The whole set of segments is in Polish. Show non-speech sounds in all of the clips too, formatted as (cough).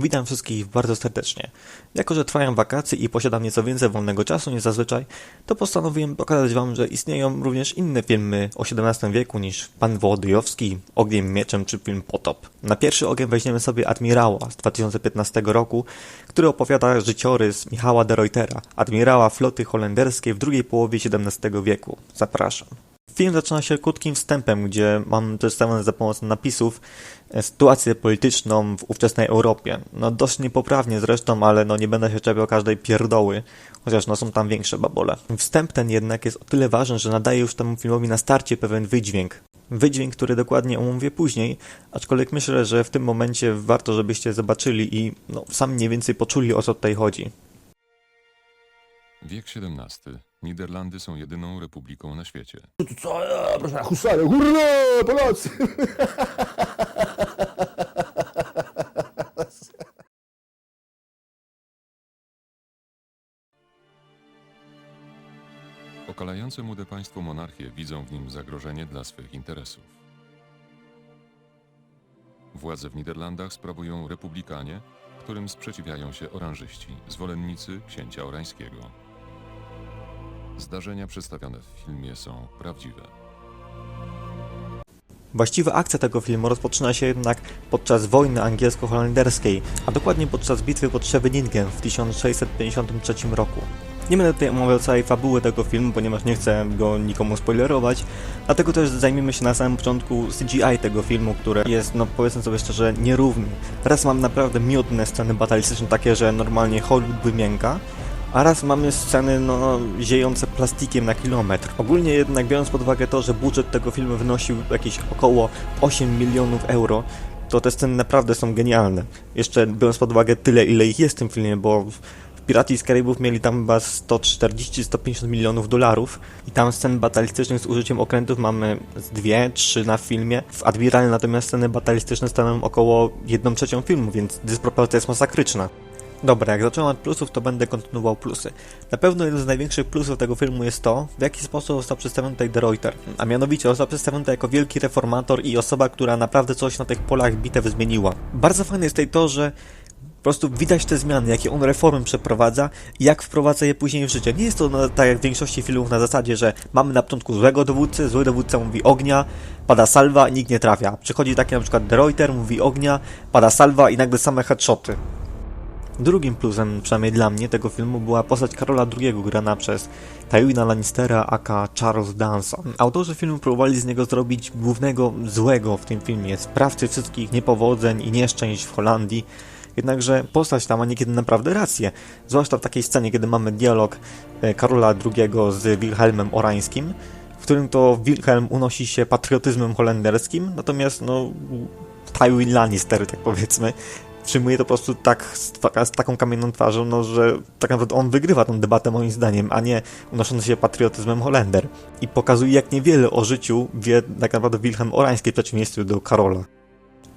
Witam wszystkich bardzo serdecznie. Jako, że trwają wakacje i posiadam nieco więcej wolnego czasu niż zazwyczaj, to postanowiłem pokazać Wam, że istnieją również inne filmy o XVII wieku niż Pan Wołodyjowski, Ogniem Mieczem czy film Potop. Na pierwszy ogień weźmiemy sobie Admirała z 2015 roku, który opowiada życiorys Michała de Reutera, admirała floty holenderskiej w drugiej połowie XVII wieku. Zapraszam. Film zaczyna się krótkim wstępem, gdzie mam przedstawione za pomocą napisów e, sytuację polityczną w ówczesnej Europie. No dość niepoprawnie zresztą, ale no nie będę się czepiał każdej pierdoły, chociaż no są tam większe babole. Wstęp ten jednak jest o tyle ważny, że nadaje już temu filmowi na starcie pewien wydźwięk. Wydźwięk, który dokładnie omówię później, aczkolwiek myślę, że w tym momencie warto, żebyście zobaczyli i no, sami mniej więcej poczuli o co tutaj chodzi. Wiek XVII. Niderlandy są jedyną republiką na świecie. To co? Ja, proszę, husary, hurra, Polacy! (laughs) Okalające młode państwo monarchie widzą w nim zagrożenie dla swych interesów. Władzę w Niderlandach sprawują republikanie, którym sprzeciwiają się oranżyści, zwolennicy księcia orańskiego. Zdarzenia przedstawione w filmie są prawdziwe. Właściwa akcja tego filmu rozpoczyna się jednak podczas wojny angielsko-holenderskiej, a dokładnie podczas bitwy pod Scheveningen w 1653 roku. Nie będę tutaj omawiał całej fabuły tego filmu, ponieważ nie chcę go nikomu spoilerować, dlatego też zajmiemy się na samym początku CGI tego filmu, które jest, no powiedzmy sobie szczerze, nierówny. Raz mam naprawdę miodne sceny batalistyczne, takie, że normalnie Hollywood wymięka, a raz mamy sceny no, ziejące plastikiem na kilometr. Ogólnie jednak biorąc pod uwagę to, że budżet tego filmu wynosił jakieś około 8 milionów euro, to te sceny naprawdę są genialne. Jeszcze biorąc pod uwagę tyle, ile ich jest w tym filmie, bo w Piraci z Karibów mieli tam chyba 140-150 milionów dolarów i tam scen batalistycznych z użyciem okrętów mamy z dwie, trzy na filmie. W Admirale natomiast sceny batalistyczne stanowią około 1 trzecią filmu, więc dysproporcja jest masakryczna. Dobra, jak zacząłem od plusów, to będę kontynuował plusy. Na pewno jeden z największych plusów tego filmu jest to, w jaki sposób został przedstawiony tutaj De Reuter. A mianowicie został przedstawiony jako wielki reformator i osoba, która naprawdę coś na tych polach bitew zmieniła. Bardzo fajne jest tutaj to, że po prostu widać te zmiany, jakie on reformy przeprowadza i jak wprowadza je później w życie. Nie jest to na, tak jak w większości filmów na zasadzie, że mamy na początku złego dowódcę, zły dowódca mówi ognia, pada salwa i nikt nie trafia. Przychodzi taki na przykład De Reuter, mówi ognia, pada salwa i nagle same headshoty. Drugim plusem, przynajmniej dla mnie, tego filmu była postać Karola II, grana przez Tywina Lannistera aka Charles Dansa. Autorzy filmu próbowali z niego zrobić głównego złego w tym filmie, sprawcy wszystkich niepowodzeń i nieszczęść w Holandii. Jednakże postać ta ma niekiedy naprawdę rację, zwłaszcza w takiej scenie, kiedy mamy dialog e, Karola II z Wilhelmem Orańskim, w którym to Wilhelm unosi się patriotyzmem holenderskim, natomiast no Tywin Lannister, tak powiedzmy, przyjmuje to po prostu tak z, taką kamienną twarzą, no, że tak naprawdę on wygrywa tę debatę moim zdaniem, a nie unoszący się patriotyzmem Holender. I pokazuje jak niewiele o życiu wie tak naprawdę Wilhelm Orański w przeciwieństwie do Karola.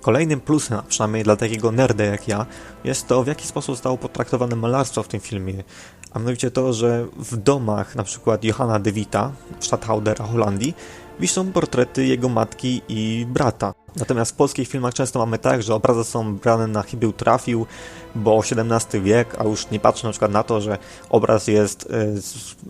Kolejnym plusem, a przynajmniej dla takiego nerda jak ja, jest to w jaki sposób zostało potraktowane malarstwo w tym filmie. A mianowicie to, że w domach na przykład Johanna de Vita, stadtholdera Holandii, wiszą portrety jego matki i brata. Natomiast w polskich filmach często mamy tak, że obrazy są brane na chybił trafił, bo XVII wiek, a już nie patrzę na przykład na to, że obraz jest y,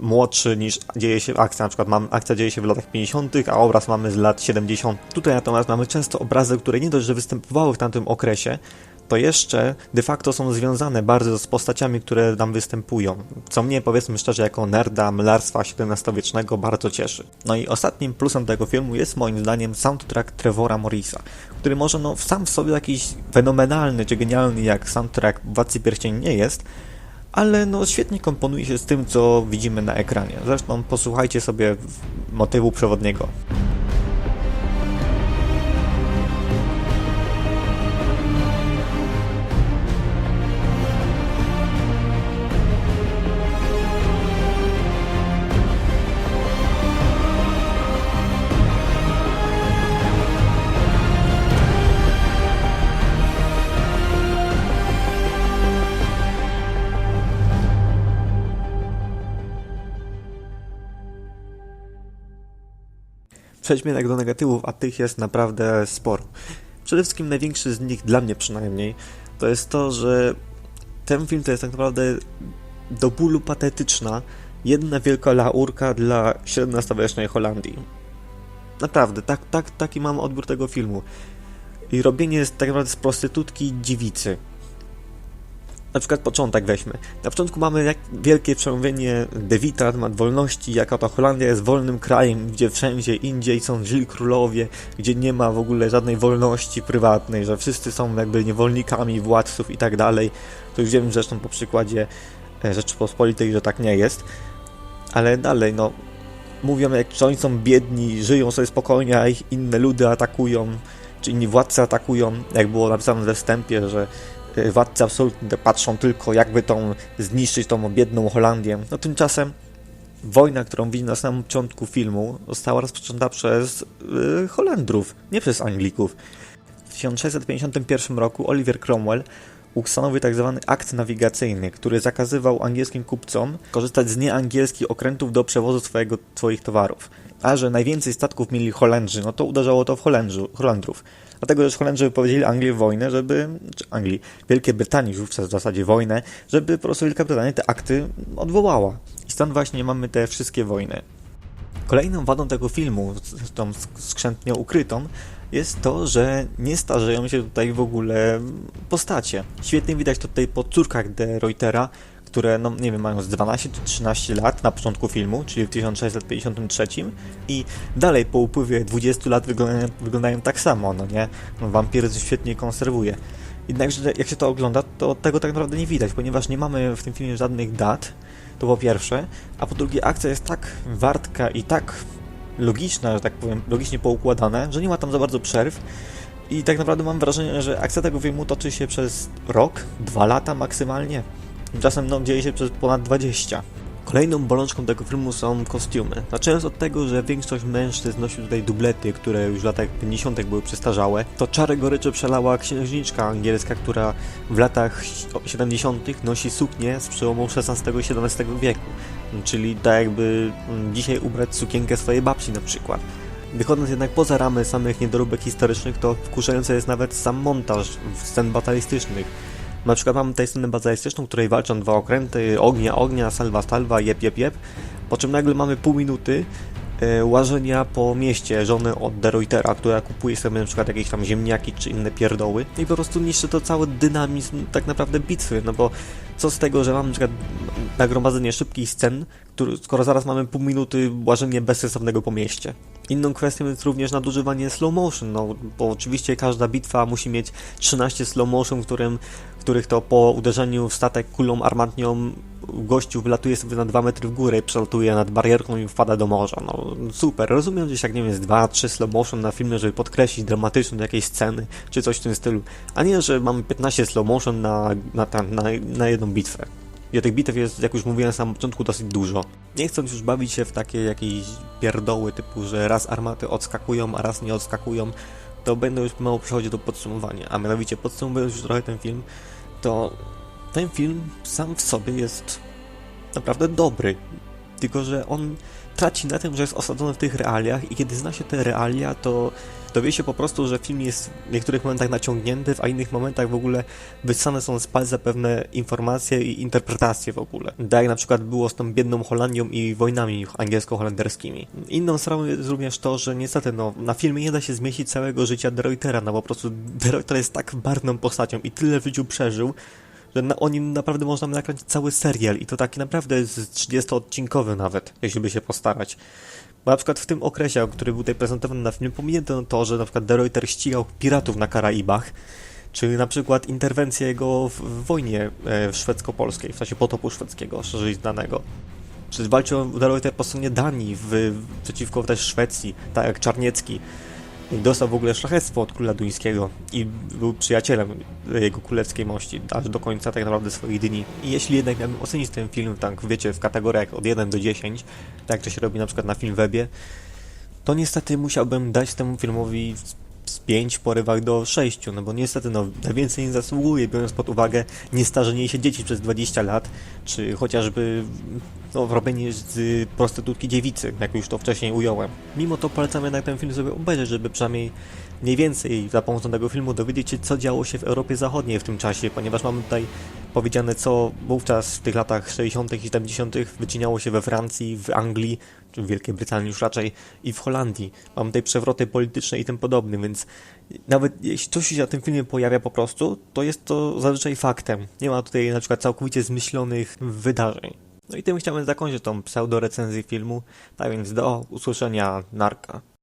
młodszy niż dzieje się akcja. Na przykład mam, akcja dzieje się w latach 50., a obraz mamy z lat 70. Tutaj natomiast mamy często obrazy, które nie dość, że występowały w tamtym okresie, to jeszcze de facto są związane bardzo z postaciami, które tam występują. Co mnie, powiedzmy szczerze, jako nerda malarstwa XVII-wiecznego bardzo cieszy. No i ostatnim plusem tego filmu jest moim zdaniem soundtrack Trevora Morrisa, który może no sam w sobie jakiś fenomenalny czy genialny jak soundtrack Władcy Pierścień nie jest, ale no świetnie komponuje się z tym, co widzimy na ekranie. Zresztą posłuchajcie sobie motywu przewodniego. Przejdźmy jednak do negatywów, a tych jest naprawdę sporo. Przede wszystkim największy z nich, dla mnie przynajmniej, to jest to, że ten film to jest tak naprawdę do bólu patetyczna jedna wielka laurka dla XVII-wiecznej Holandii. Naprawdę, tak, tak, taki mam odbiór tego filmu. I robienie jest tak naprawdę z prostytutki dziewicy. Na przykład początek weźmy. Na początku mamy jak wielkie przemówienie Devita na temat wolności, jaka to Holandia jest wolnym krajem, gdzie wszędzie indziej są źli królowie, gdzie nie ma w ogóle żadnej wolności prywatnej, że wszyscy są jakby niewolnikami władców i tak dalej. To już wiemy zresztą po przykładzie e, Rzeczypospolitej, że tak nie jest. Ale dalej, no, mówią jak że oni są biedni, żyją sobie spokojnie, a ich inne ludy atakują, czy inni władcy atakują, jak było napisane we wstępie, że władcy absolutnie patrzą tylko jakby tą zniszczyć tą biedną Holandię. No tymczasem wojna, którą widzimy na samym początku filmu, została rozpoczęta przez y, Holendrów, nie przez Anglików. W 1651 roku Oliver Cromwell ustanowił tzw. akt nawigacyjny, który zakazywał angielskim kupcom korzystać z nieangielskich okrętów do przewozu swojego, swoich towarów. A że najwięcej statków mieli Holendrzy, no to uderzało to w Holendrów. Dlatego, że Holendrzy wypowiedzieli Anglii wojnę, żeby, czy Anglii, Wielkiej Brytanii wówczas w zasadzie wojnę, żeby po prostu Wielka Brytania te akty odwołała. I stąd właśnie mamy te wszystkie wojny. Kolejną wadą tego filmu, tą skrzętnie ukrytą, jest to, że nie starzeją się tutaj w ogóle postacie. Świetnie widać to tutaj po córkach de Reutera, które, no nie wiem, mają z 12 czy 13 lat na początku filmu, czyli w 1653 i dalej po upływie 20 lat wyglądają, wyglądają tak samo, no nie? No, wampiryzm świetnie konserwuje. Jednakże jak się to ogląda, to tego tak naprawdę nie widać, ponieważ nie mamy w tym filmie żadnych dat, to po pierwsze, a po drugie akcja jest tak wartka i tak logiczna, że tak powiem, logicznie poukładane, że nie ma tam za bardzo przerw i tak naprawdę mam wrażenie, że akcja tego filmu toczy się przez rok, dwa lata maksymalnie. Czasem no, dzieje się przez ponad 20. Kolejną bolączką tego filmu są kostiumy. Zaczynając od tego, że większość mężczyzn nosił tutaj dublety, które już w latach 50. były przestarzałe, to czarę goryczy przelała księżniczka angielska, która w latach 70. nosi suknię z przełomu XVI i XVII wieku. Czyli tak jakby mm, dzisiaj ubrać sukienkę swojej babci na przykład. Wychodząc jednak poza ramy samych niedoróbek historycznych, to wkurzający jest nawet sam montaż scen batalistycznych. Na przykład mamy tutaj scenę bazalistyczną, w której walczą dwa okręty, ognia, ognia, salwa, salwa, jep, jep, jep. Po czym nagle mamy pół minuty e, łażenia po mieście żony od De Reutera, która kupuje sobie na przykład jakieś tam ziemniaki czy inne pierdoły i po prostu niszczy to cały dynamizm tak naprawdę bitwy, no bo co z tego, że mamy na przykład nagromadzenie szybkich scen, który, skoro zaraz mamy pół minuty łażenie bezsensownego po mieście. Inną kwestią jest również nadużywanie slow motion, no bo oczywiście każda bitwa musi mieć 13 slow motion, w którym, których to po uderzeniu w statek kulą armatnią gościu wylatuje sobie na 2 metry w górę, przelatuje nad barierką i wpada do morza. No super, rozumiem gdzieś jak nie wiem, z 2-3 slow motion na filmie, żeby podkreślić dramatyczność jakiejś sceny, czy coś w tym stylu, a nie, że mamy 15 slow motion na, na, na, na jedną bitwę. I tych bitew jest, jak już mówiłem na samym początku, dosyć dużo. Nie chcąc już bawić się w takie jakieś pierdoły typu, że raz armaty odskakują, a raz nie odskakują, to będę już mało przechodzić do podsumowania. A mianowicie podsumowując już trochę ten film, to ten film sam w sobie jest naprawdę dobry. Tylko, że on traci na tym, że jest osadzony w tych realiach i kiedy zna się te realia, to dowie się po prostu, że film jest w niektórych momentach naciągnięty, a innych momentach w ogóle wyssane są z palca pewne informacje i interpretacje w ogóle. Tak jak na przykład było z tą biedną Holandią i wojnami angielsko-holenderskimi. Inną sprawą jest również to, że niestety no, na filmie nie da się zmieścić całego życia De Reutera, no po prostu De Reuter jest tak barwną postacią i tyle w życiu przeżył, że na, o nim naprawdę można nakręcić cały serial i to taki naprawdę z 30-odcinkowy nawet, jeśli by się postarać. Bo na przykład w tym okresie, który był tutaj prezentowany na filmie, pominięto to, że na przykład De Reuter ścigał piratów na Karaibach, czy na przykład interwencję jego w, w wojnie e, szwedzko-polskiej, w czasie potopu szwedzkiego, szerzej znanego. Czy walczył De Reuter po stronie Danii w, w, przeciwko też Szwecji, tak jak Czarniecki. Dostał w ogóle szlachectwo od króla duńskiego i był przyjacielem jego królewskiej mości aż do końca tak naprawdę swoich dni. I jeśli jednak miałbym ocenić ten film, tak wiecie, w kategoriach od 1 do 10, tak jak to się robi na przykład na Filmwebie, to niestety musiałbym dać temu filmowi 5 w porywach do 6, no bo niestety no, na więcej nie zasługuje, biorąc pod uwagę niestarzenie się dzieci przez 20 lat, czy chociażby no, robienie z prostytutki dziewicy, jak już to wcześniej ująłem. Mimo to polecam jednak ten film sobie obejrzeć, żeby przynajmniej mniej więcej za pomocą tego filmu dowiedzieć się, co działo się w Europie Zachodniej w tym czasie, ponieważ mamy tutaj powiedziane, co wówczas w tych latach 60. i 70. wycinało się we Francji, w Anglii, czy w Wielkiej Brytanii już raczej, i w Holandii. Mamy tutaj przewroty polityczne i tym podobnym, więc nawet jeśli coś się na tym filmie pojawia po prostu, to jest to zazwyczaj faktem. Nie ma tutaj na przykład całkowicie zmyślonych wydarzeń. No i tym chciałem zakończyć tą pseudo recenzję filmu, tak więc do usłyszenia narka.